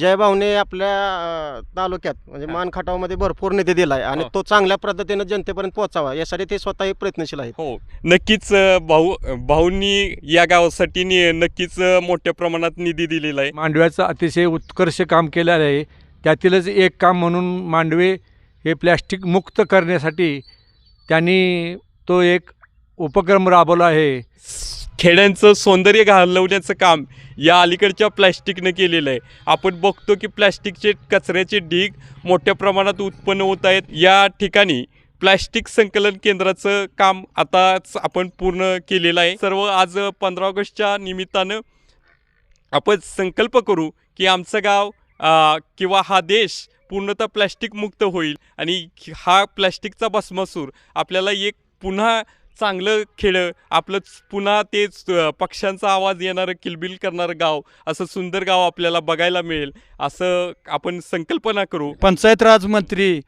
जयभाऊने आपल्या अं, तालुक्यात म्हणजे हा. मान खटावमध्ये भरपूर निधी दिलाय आणि हो. तो चांगल्या पद्धतीने जनतेपर्यंत पोहोचावा यासाठी ते स्वतःही प्रयत्नशील आहेत. हो. नक्कीच अ, भाऊ भाऊंनी या गावासाठी नि- नक्कीच अ, मोठ्या प्रमाणात निधी दिलेला आहे. मांडव्याचं अतिशय उत्कर्ष काम केलेलं आहे. त्यातीलच एक काम म्हणून मांडवे हे प्लॅस्टिक मुक्त करण्यासाठी त्यांनी तो एक उपक्रम राबवला आहे. खेड्यांचं सौंदर्य घालवण्याचं काम या अलीकडच्या प्लॅस्टिकनं केलेलं आहे. आपण बघतो की प्लॅस्टिकचे कचऱ्याचे ढीग मोठ्या प्रमाणात उत्पन्न होत आहेत. या ठिकाणी प्लॅस्टिक संकलन केंद्राचं काम आताच आपण पूर्ण केलेलं आहे. सर्व आज पंधरा ऑगस्टच्या निमित्तानं आपण संकल्प करू की आमचं गाव किंवा हा देश पूर्णतः प्लॅस्टिकमुक्त होईल. आणि हा प्लॅस्टिकचा भस्मासूर आपल्याला एक पुन्हा चांगलं खेळं आपलं पुन्हा तेच पक्ष्यांचा आवाज येणारं किलबिल करणारं गाव असं सुंदर गाव आपल्याला बघायला मिळेल असं आपण संकल्पना करू. पंचायत राज मंत्री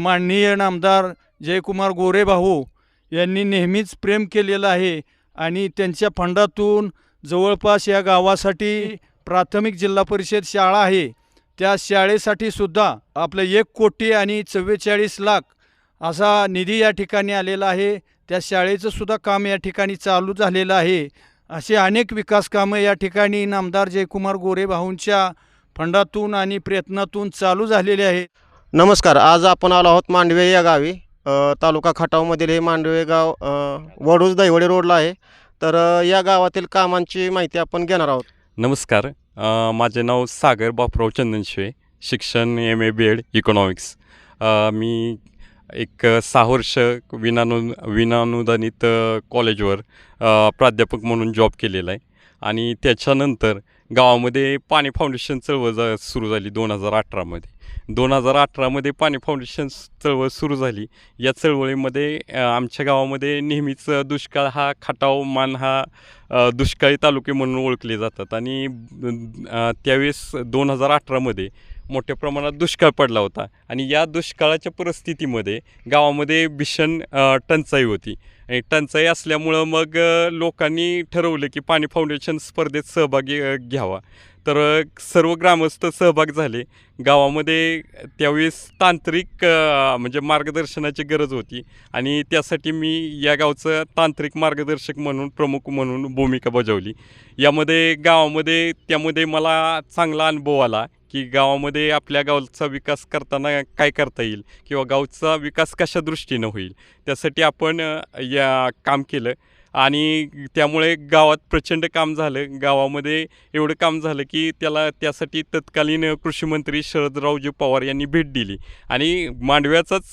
माननीय नामदार जयकुमार गोरे भाऊ यांनी नेहमीच प्रेम केलेलं आहे आणि त्यांच्या फंडातून जवळपास या गावासाठी प्राथमिक जिल्हा परिषद शाळा आहे. त्या शाळेसाठी सुद्धा आपलं एक कोटी आणि चव्वेचाळीस लाख असा निधी या ठिकाणी आलेला आहे. त्या शाळेचं सुद्धा काम या ठिकाणी चालू झालेलं आहे. असे अनेक विकास कामं या ठिकाणी नामदार जयकुमार गोरे भाऊंच्या फंडातून आणि प्रयत्नातून चालू झालेले आहेत नमस्कार आज आपण आलो आहोत मांडवे या गावी. तालुका खटावमधील हे मांडवे गाव वडूज दैवडे रोडला आहे. तर या गावातील कामांची माहिती आपण घेणार आहोत. नमस्कार माझे नाव सागर बापराव चंदनशिवे शिक्षण M A B Ed economics मी एक सहा वर्ष विनानु विनानुदानित कॉलेजवर प्राध्यापक म्हणून जॉब केलेला आहे. आणि त्याच्यानंतर गावामध्ये पाणी फाउंडेशन चळवळ जा सुरू झाली दोन हजार अठरामध्ये दोन हजार अठरामध्ये पाणी फाउंडेशन चळवळ सुरू झाली. या चळवळीमध्ये आमच्या गावामध्ये नेहमीच दुष्काळ हा खटाव मान हा दुष्काळी तालुके म्हणून ओळखले जातात. आणि त्यावेळेस दोन हजार अठरामध्ये मोठ्या प्रमाणात दुष्काळ पडला होता. आणि या दुष्काळाच्या परिस्थितीमध्ये गावामध्ये भीषण टंचाई होती. आणि टंचाई असल्यामुळं मग लोकांनी ठरवलं की पाणी फाउंडेशन स्पर्धेत सहभागी घ्यावा. तर सर्व ग्रामस्थ सहभाग झाले. गावामध्ये त्यावेळेस तांत्रिक म्हणजे मार्गदर्शनाची गरज होती. आणि त्यासाठी मी या गावचं तांत्रिक मार्गदर्शक म्हणून प्रमुख म्हणून भूमिका बजावली. यामध्ये गावामध्ये त्यामध्ये मला चांगला अनुभव आला की गावामध्ये आपल्या गावचा विकास करताना काय करता येईल किंवा गावचा विकास कशा दृष्टीनं होईल त्यासाठी आपण या काम केलं. आणि त्यामुळे गावात प्रचंड काम झालं. गावामध्ये एवढं काम झालं की त्याला त्यासाठी तत्कालीन कृषीमंत्री शरदरावजी पवार यांनी भेट दिली. आणि मांडव्याचाच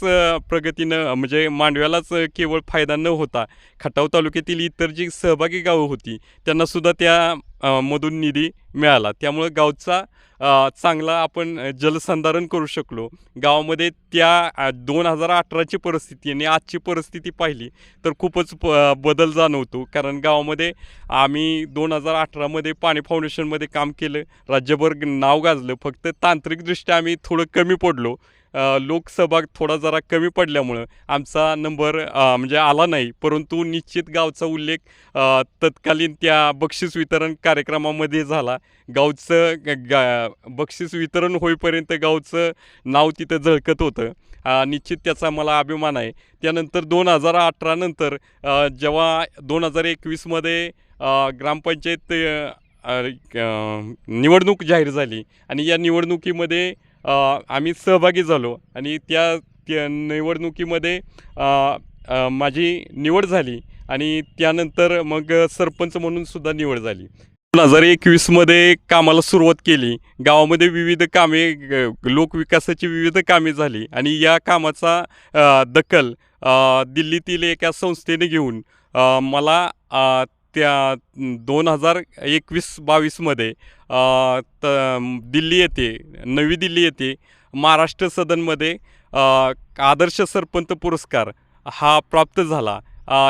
प्रगतीनं म्हणजे मांडव्यालाच केवळ फायदा न होता खटाव तालुक्यातील इतर जी सहभागी गावं होती त्यांनासुद्धा त्या मधून निधी मिळाला. त्यामुळं गावचा चांगला आपण जलसंधारण करू शकलो. गावामध्ये त्या दोन हजार अठराची परिस्थिती आणि आजची परिस्थिती पाहिली तर खूपच प बदल जाणवतो. कारण गावामध्ये आम्ही दोन हजार अठरामध्ये पाणी फाउंडेशनमध्ये काम केलं. राज्यभर नाव गाजलं. फक्त तांत्रिकदृष्ट्या आम्ही थोडं कमी पडलो. लोकसभा लोकसहभाग थोडा जरा कमी पडल्यामुळं आमचा नंबर म्हणजे आला नाही. परंतु निश्चित गावचा उल्लेख तत्कालीन त्या बक्षीस वितरण कार्यक्रमामध्ये झाला. गावचं ग- गा बक्षीस वितरण होईपर्यंत गावचं नाव तिथं झळकत होतं. निश्चित त्याचा मला अभिमान आहे. त्यानंतर दोन हजार अठरानंतर जेव्हा दोन हजार एकवीसमध्ये ग्रामपंचायत निवडणूक जाहीर झाली आणि या निवडणुकीमध्ये आम्ही सहभागी झालो आणि त्या त्या निवडणुकीमध्ये माझी निवड झाली आणि त्यानंतर मग सरपंच म्हणून सुद्धा निवड झाली. दोन हजार एकवीसमध्ये कामाला सुरुवात केली. गावामध्ये विविध कामे ग- लोकविकासाची विविध कामे झाली आणि या कामाचा दखल दिल्लीतील एका संस्थेने घेऊन मला त्या दोन हजार एकवीस बावीसमध्ये त दिल्ली येथे नवी दिल्ली येथे महाराष्ट्र सदनमध्ये आदर्श सरपंच पुरस्कार हा प्राप्त झाला.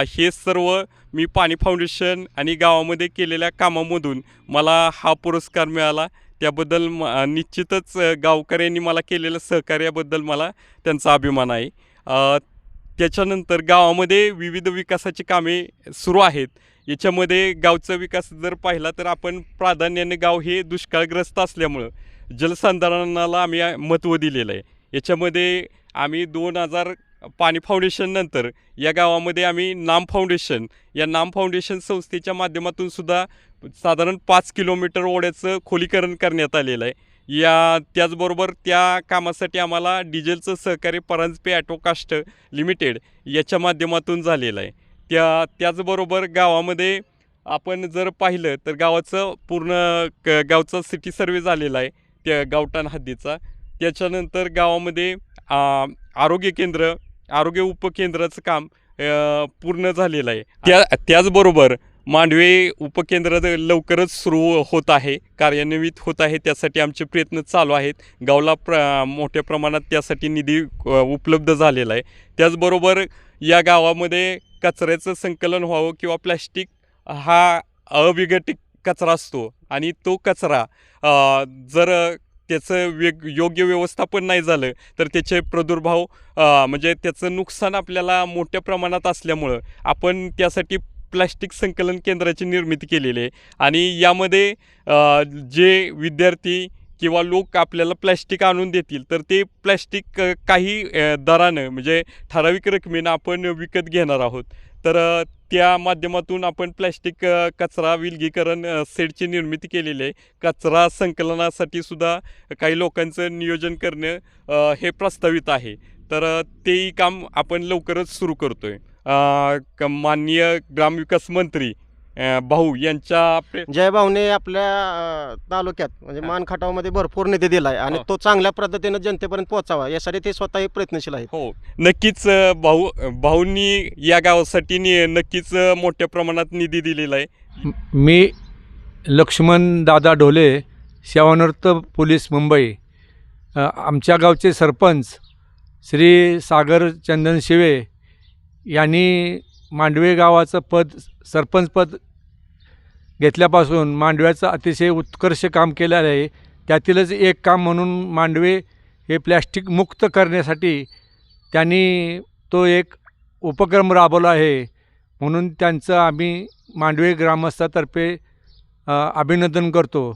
हे सर्व मी पाणी फाउंडेशन आणि गावामध्ये केलेल्या कामामधून मला हा पुरस्कार मिळाला. त्याबद्दल म निश्चितच गावकऱ्यांनी मला केलेल्या सहकार्याबद्दल मला त्यांचा अभिमान आहे. त्याच्यानंतर गावामध्ये विविध विकासाची कामे सुरू आहेत. याच्यामध्ये गावचा विकास जर पाहिला तर आपण प्राधान्याने गाव हे दुष्काळग्रस्त असल्यामुळं जलसंधारणाला आम्ही महत्त्व दिलेलं आहे. याच्यामध्ये आम्ही दोन हजार पाणी फाउंडेशननंतर या गावामध्ये आम्ही नाम फाउंडेशन या नाम फाउंडेशन संस्थेच्या माध्यमातून सुद्धा साधारण पाच किलोमीटर ओढ्याचं खोलीकरण करण्यात आलेलं आहे. या त्याचबरोबर त्या कामासाठी आम्हाला डिझेलचं सहकार्य परांजपे ॲटोकास्ट लिमिटेड याच्या माध्यमातून झालेलं आहे. त्या त्याचबरोबर गावामध्ये आपण जर पाहिलं तर गावाचं पूर्ण क गावचा सिटी सर्वे झालेला आहे त्या गावठाण हद्दीचा. त्याच्यानंतर गावामध्ये आरोग्य केंद्र आरोग्य उपकेंद्राचं काम पूर्ण झालेलं आहे. त्या त्याचबरोबर मांडवे उपकेंद्र लवकरच सुरू होत आहे कार्यान्वित होत आहे त्यासाठी आमचे प्रयत्न चालू आहेत. गावला प्र मोठ्या प्रमाणात त्यासाठी निधी उपलब्ध झालेला आहे. त्याचबरोबर या गावामध्ये कचऱ्याचं संकलन व्हावं किंवा प्लॅस्टिक हा अविघटित कचरा असतो आणि तो कचरा जर त्याचं वेग योग्य व्यवस्थापन नाही झालं तर त्याचे प्रादुर्भाव म्हणजे त्याचं नुकसान आपल्याला मोठ्या प्रमाणात असल्यामुळं आपण त्यासाठी प्लॅस्टिक संकलन केंद्राची निर्मिती केलेली आहे. आणि यामध्ये जे विद्यार्थी किंवा लोक आपल्याला प्लॅस्टिक आणून देतील तर ते प्लॅस्टिक काही दरानं म्हणजे ठराविक रकमेनं आपण विकत घेणार आहोत. तर त्या माध्यमातून आपण प्लॅस्टिक कचरा विलगीकरण सेटची निर्मिती केलेली आहे. कचरा संकलनासाठी सुद्धा काही लोकांचं नियोजन करणं हे प्रस्तावित आहे. तर तेही काम आपण लवकरच सुरू करतो आहे माननीय ग्रामविकास मंत्री अ, भाऊ यांच्या जय भाऊने आपल्या अं, तालुक्यात म्हणजे हा. मान खटावमध्ये भरपूर निधी दिला आहे आणि हो. तो चांगल्या पद्धतीने जनतेपर्यंत पोहोचावा यासाठी ते स्वतःही प्रयत्नशील आहेत हो नक्कीच अ, भाऊ भाऊंनी या गावासाठी नि नक्कीच अ, मोठ्या प्रमाणात निधी दिलेला आहे मी लक्ष्मण दादा ढोले सेवानिवृत्त पोलीस मुंबई अ, आमच्या गावचे सरपंच श्री सागर चंदन शिवे यांनी मांडवे गावाचं पद सरपंच पद घेतल्यापासून मांडव्याचं अतिशय उत्कर्ष काम केलेलं आहे. त्यातीलच एक काम म्हणून मांडवे हे प्लॅस्टिक मुक्त करण्यासाठी त्यांनी तो एक उपक्रम राबवला आहे. म्हणून त्यांचं आम्ही मांडवे ग्रामस्थातर्फे अभिनंदन करतो.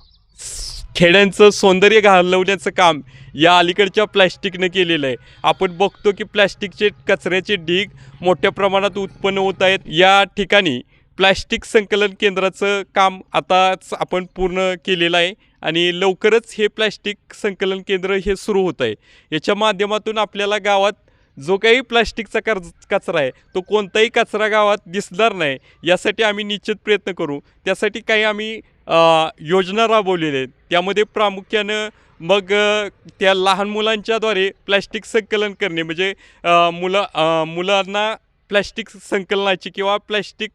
खेड्यांचं सौंदर्य घालवण्याचं काम या अलीकडच्या प्लॅस्टिकनं केलेलं आहे. आपण बघतो की प्लॅस्टिकचे कचऱ्याचे ढीग मोठ्या प्रमाणात उत्पन्न होत आहेत. या ठिकाणी प्लॅस्टिक संकलन केंद्राचं काम आताच आपण पूर्ण केलेलं आहे आणि लवकरच हे प्लॅस्टिक संकलन केंद्र हे सुरू होत आहे. याच्या माध्यमातून आपल्याला गावात जो काही प्लॅस्टिकचा कर कचरा आहे तो कोणताही कचरा गावात दिसणार नाही यासाठी आम्ही निश्चित प्रयत्न करू. त्यासाठी काही आम्ही योजना राबवलेल्या आहेत. त्यामध्ये प्रामुख्यानं मग त्या लहान मुलांच्याद्वारे प्लॅस्टिक संकलन करणे म्हणजे मुलं मुलांना प्लॅस्टिक संकलनाची किंवा प्लॅस्टिक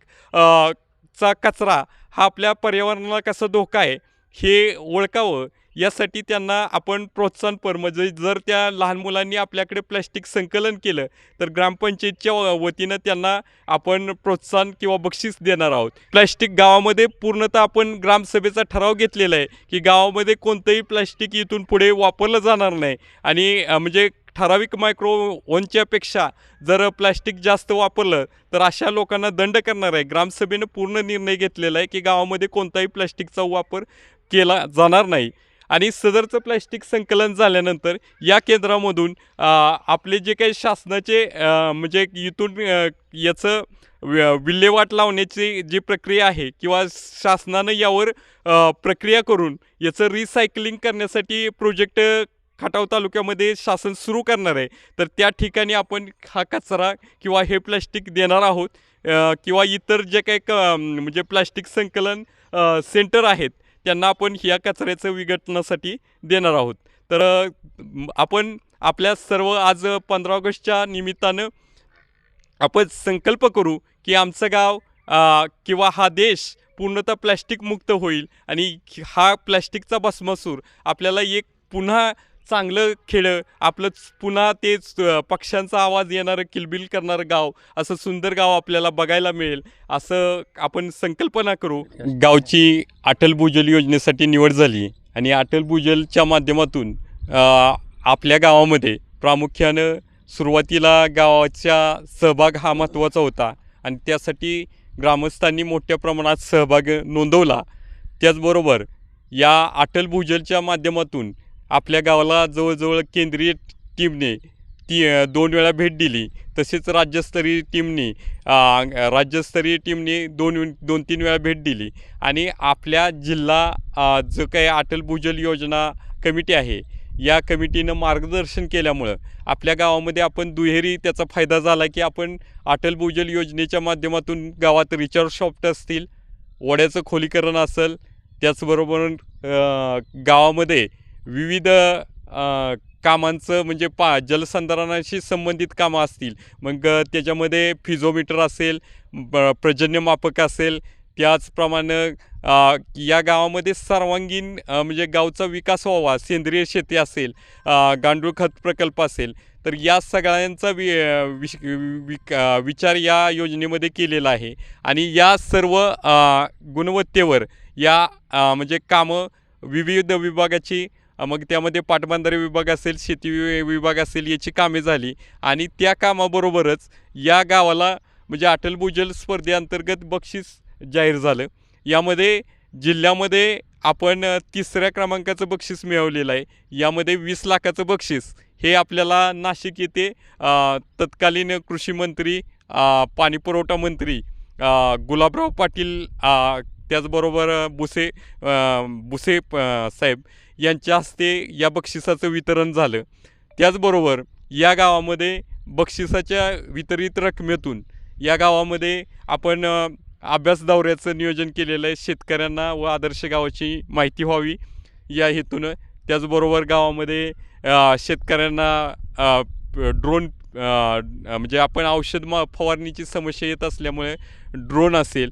चा कचरा हा आपल्या पर्यावरणाला कसा धोका आहे हे ओळखावं. यासाठी त्यांना आपण प्रोत्साहनपर म्हणजे जर त्या लहान मुलांनी आपल्याकडे प्लॅस्टिक संकलन केलं तर ग्रामपंचायतच्या व- वतीनं त्यांना आपण प्रोत्साहन किंवा बक्षीस देणार आहोत. प्लॅस्टिक गावामध्ये पूर्णतः आपण ग्रामसभेचा ठराव घेतलेला आहे की गावामध्ये कोणतंही प्लॅस्टिक इथून पुढे वापरलं जाणार नाही. आणि म्हणजे ठराविक मायक्रो ओनच्या जर प्लॅस्टिक जास्त वापरलं तर अशा लोकांना दंड करणार आहे. ग्रामसभेनं पूर्ण निर्णय घेतलेला आहे की गावामध्ये कोणताही प्लॅस्टिकचा वापर केला जाणार नाही. आणि सदरचं प्लॅस्टिक संकलन झाल्यानंतर या केंद्रामधून आपले जे काही शासनाचे म्हणजे इथून याचं विल्हेवाट लावण्याची जी प्रक्रिया आहे किंवा शासनानं यावर प्रक्रिया करून याचं रिसायकलिंग करण्यासाठी प्रोजेक्ट खटाव तालुक्यामध्ये शासन सुरू करणार आहे. तर त्या ठिकाणी आपण हा कचरा किंवा हे प्लॅस्टिक देणार आहोत. किंवा इतर जे काही क म्हणजे प्लॅस्टिक संकलन सेंटर आहेत त्यांना आपण ह्या कचऱ्याचं विघटनासाठी देणार आहोत. तर आपण आपल्या सर्व आज पंधरा ऑगस्टच्या निमित्तानं आपण संकल्प करू की आमचं गाव किंवा हा देश पूर्णतः प्लॅस्टिकमुक्त होईल आणि हा प्लॅस्टिकचा भस्मासूर आपल्याला एक पुन्हा चांगलं खेळं आपलं पुन्हा तेच पक्ष्यांचा आवाज येणारं किलबिल करणारं गाव असं सुंदर गाव आपल्याला बघायला मिळेल. असं आपण संकल्पना करू. गावची अटल भूजल योजनेसाठी निवड झाली आणि अटल भूजलच्या माध्यमातून आपल्या गावामध्ये प्रामुख्यानं सुरुवातीला गावाच्या सहभाग हा महत्त्वाचा होता आणि त्यासाठी ग्रामस्थांनी मोठ्या प्रमाणात सहभाग नोंदवला. त्याचबरोबर या अटल भूजलच्या माध्यमातून आपल्या गावाला जवळजवळ केंद्रीय टीमने ती दोन वेळा भेट दिली. तसेच राज्यस्तरीय टीमने राज्यस्तरीय टीमने दोन दोन तीन वेळा भेट दिली. आणि आपल्या जिल्हा जो काही अटल भूजल योजना कमिटी आहे या कमिटीनं मार्गदर्शन केल्यामुळं आपल्या गावामध्ये आपण दुहेरी त्याचा फायदा झाला की आपण अटल भूजल योजनेच्या माध्यमातून गावात रिचार्ज शॉफ्ट असतील वड्याचं खोलीकरण असेल त्याचबरोबर गावामध्ये विविध कामांचं म्हणजे पा जलसंधारणाशी संबंधित कामं असतील. मग त्याच्यामध्ये फिजोमीटर असेल ब पर्जन्यमापक असेल. त्याचप्रमाणे या गावामध्ये सर्वांगीण म्हणजे गावचा विकास व्हावा सेंद्रिय शेती असेल गांडूळ खत प्रकल्प असेल तर या सगळ्यांचा वि विश विक विचार या योजनेमध्ये केलेला आहे. आणि या सर्व गुणवत्तेवर या म्हणजे कामं विविध विभागाची मग त्यामध्ये पाटबंधारे विभाग असेल शेती वि विभाग असेल याची कामे झाली. आणि त्या कामाबरोबरच या गावाला म्हणजे अटल भूजल स्पर्धेअंतर्गत बक्षीस जाहीर झालं. यामध्ये जिल्ह्यामध्ये आपण तिसऱ्या क्रमांकाचं बक्षीस मिळवलेलं आहे. यामध्ये वीस लाखाचं बक्षीस. हे आपल्याला नाशिक येथे तत्कालीन कृषी मंत्री पाणीपुरवठा मंत्री गुलाबराव पाटील त्याचबरोबर भुसे बुसे बुसे साहेब यांच्या हस्ते या बक्षिसाचं वितरण झालं. त्याचबरोबर या गावामध्ये बक्षिसाच्या वितरित रकमेतून या गावामध्ये आपण अभ्यास दौऱ्याचं नियोजन केलेलं आहे. शेतकऱ्यांना व आदर्श गावाची माहिती व्हावी या हेतूनं. त्याचबरोबर गावामध्ये शेतकऱ्यांना ड्रोन म्हणजे आपण औषध म फवारणीची समस्या येत असल्यामुळे ड्रोन असेल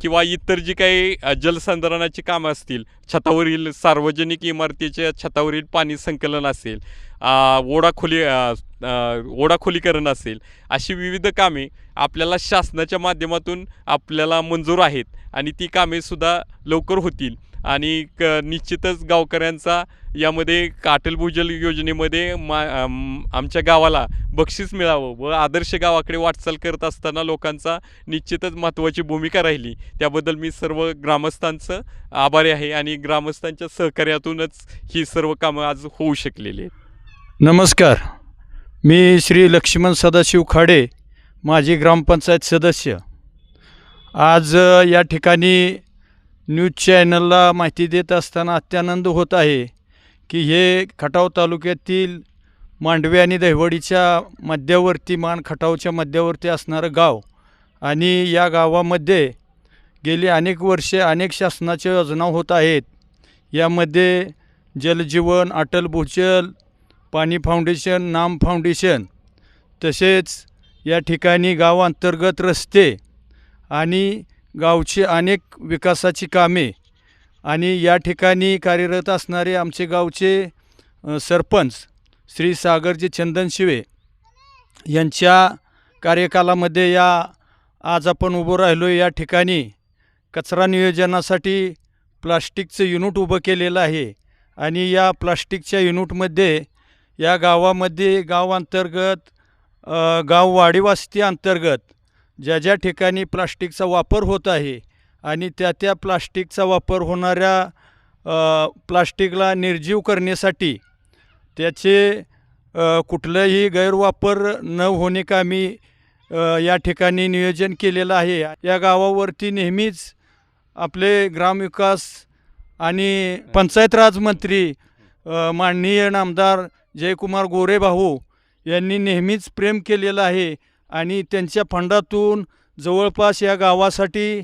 किंवा इतर जी काही जलसंधारणाची कामं असतील छतावरील सार्वजनिक इमारतीच्या छतावरील पाणी संकलन असेल ओढाखोली ओढाखोलीकरण असेल अशी विविध कामे आपल्याला शासनाच्या माध्यमातून आपल्याला मंजूर आहेत आणि ती कामेसुद्धा लवकर होतील. आणि क निश्चितच गावकऱ्यांचा यामध्ये काटल भूजल योजनेमध्ये मा आमच्या गावाला बक्षीस मिळावं व आदर्श गावाकडे वाटचाल करत असताना लोकांचा निश्चितच महत्त्वाची भूमिका राहिली. त्याबद्दल मी सर्व ग्रामस्थांचं आभारी आहे आणि ग्रामस्थांच्या सहकार्यातूनच ही सर्व कामं आज होऊ शकलेली आहेत. नमस्कार. मी श्री लक्ष्मण सदाशिव खाडे माजी ग्रामपंचायत सदस्य. आज या ठिकाणी न्यूज चॅनलला माहिती देत असताना अत्यानंद होत आहे की हे खटाव तालुक्यातील मांडवे आणि दहिवडीच्या मध्यवर्ती मान खटावच्या मध्यवर्ती असणारं गाव आणि या गावामध्ये गेली अनेक वर्षे अनेक शासनाच्या योजना होत आहेत. यामध्ये जलजीवन अटल भूजल पाणी फाउंडेशन नाम फाउंडेशन तसेच या ठिकाणी गावांतर्गत रस्ते आणि गावची अनेक विकासाची कामे आणि या ठिकाणी कार्यरत असणारे आमचे गावचे सरपंच श्री सागरजी चंदन शिवे यांच्या कार्यकालामध्ये या आज आपण उभं राहिलो या ठिकाणी कचरा नियोजनासाठी प्लास्टिकचं युनिट उभं केलेलं आहे आणि या प्लास्टिकच्या युनिटमध्ये या गावामध्ये गावांतर्गत अंतर्गत गाव वाडीवास्ती अंतर्गत ज्या ज्या ठिकाणी प्लास्टिकचा वापर होत आहे आणि त्या त्या प्लास्टिकचा वापर होणाऱ्या प्लास्टिकला निर्जीव करण्यासाठी त्याचे कुठलंही गैरवापर न होणे कामी या ठिकाणी नियोजन केलेलं आहे. या गावावरती नेहमीच आपले ग्रामविकास आणि पंचायत राज मंत्री माननीय नामदार जयकुमार गोरे भाऊ यांनी नेहमीच प्रेम केलेलं आहे. आणि त्यांच्या फंडातून जवळपास या गावासाठी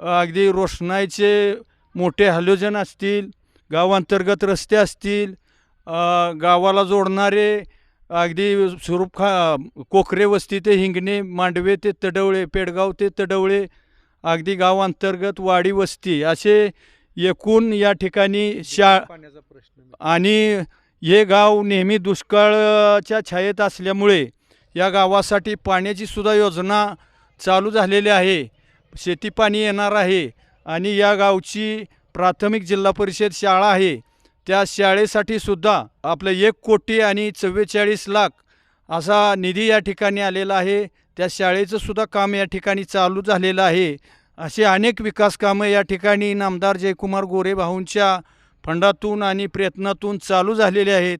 अगदी रोषणाईचे मोठे हॅलोजन असतील गावांतर्गत रस्ते असतील गावाला जोडणारे अगदी स्वरूप खा कोकरे वस्ती ते हिंगणे मांडवे ते तडवळे पेडगाव ते तडवळे अगदी गावांतर्गत वाडी वस्ती असे एकूण या ठिकाणी शा पाण्याचा प्रश्न आणि हे गाव नेहमी दुष्काळाच्या छायेत असल्यामुळे या गावासाठी पाण्याची सुद्धा योजना चालू झालेली आहे. शेतीपाणी येणार आहे आणि या गावची प्राथमिक जिल्हा परिषद शाळा आहे. त्या शाळेसाठी सुद्धा आपलं एक कोटी आणि चव्वेचाळीस लाख असा निधी या ठिकाणी आलेला आहे. त्या शाळेचं सुद्धा काम या ठिकाणी चालू झालेलं आहे. असे अनेक विकास कामं या ठिकाणी नामदार जयकुमार गोरे भाऊंच्या फंडातून आणि प्रयत्नातून चालू झालेले आहेत.